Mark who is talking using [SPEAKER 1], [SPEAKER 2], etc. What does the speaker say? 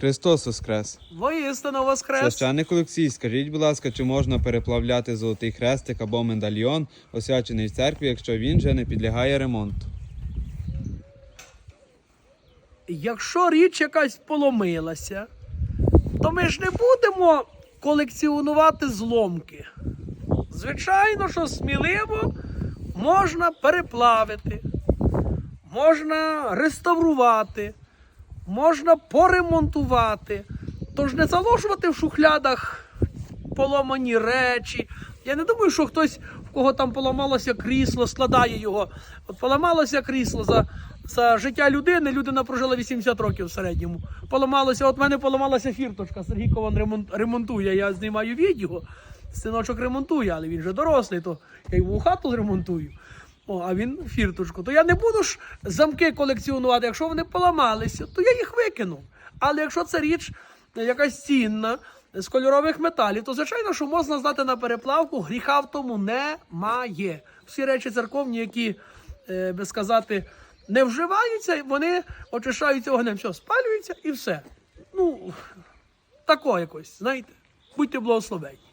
[SPEAKER 1] Христос Воскрес!
[SPEAKER 2] Воістину воскрес.
[SPEAKER 1] Священник Олексій, скажіть, будь ласка, чи можна переплавляти золотий хрестик або медальйон, освячений в церкві, якщо він вже не підлягає ремонту?
[SPEAKER 2] Якщо річ якась поломилася, то ми ж не будемо колекціонувати зломки. Звичайно, що сміливо можна переплавити, можна реставрувати, можна поремонтувати. Тож не заложувати в шухлядах поломані речі. Я не думаю, що хтось, в кого там поламалося крісло, складає його. От поламалося крісло за, за життя людини. Людина прожила 80 років в середньому. Поламалося, от в мене поламалася фірточка. Сергій Кован ремонтує. Я знімаю відео. Синочок ремонтує, але він вже дорослий, то я йому хату ремонтую. О, а він фірточку. То я не буду ж замки колекціонувати. Якщо вони поламалися, то я їх викину. Але якщо це річ якась цінна з кольорових металів, то звичайно, що можна здати на переплавку, гріха в тому немає. Всі речі церковні, які, е, би сказати, не вживаються, вони очищаються огнем, все, спалюються і все. Ну, тако якось, знаєте. Будьте благословені.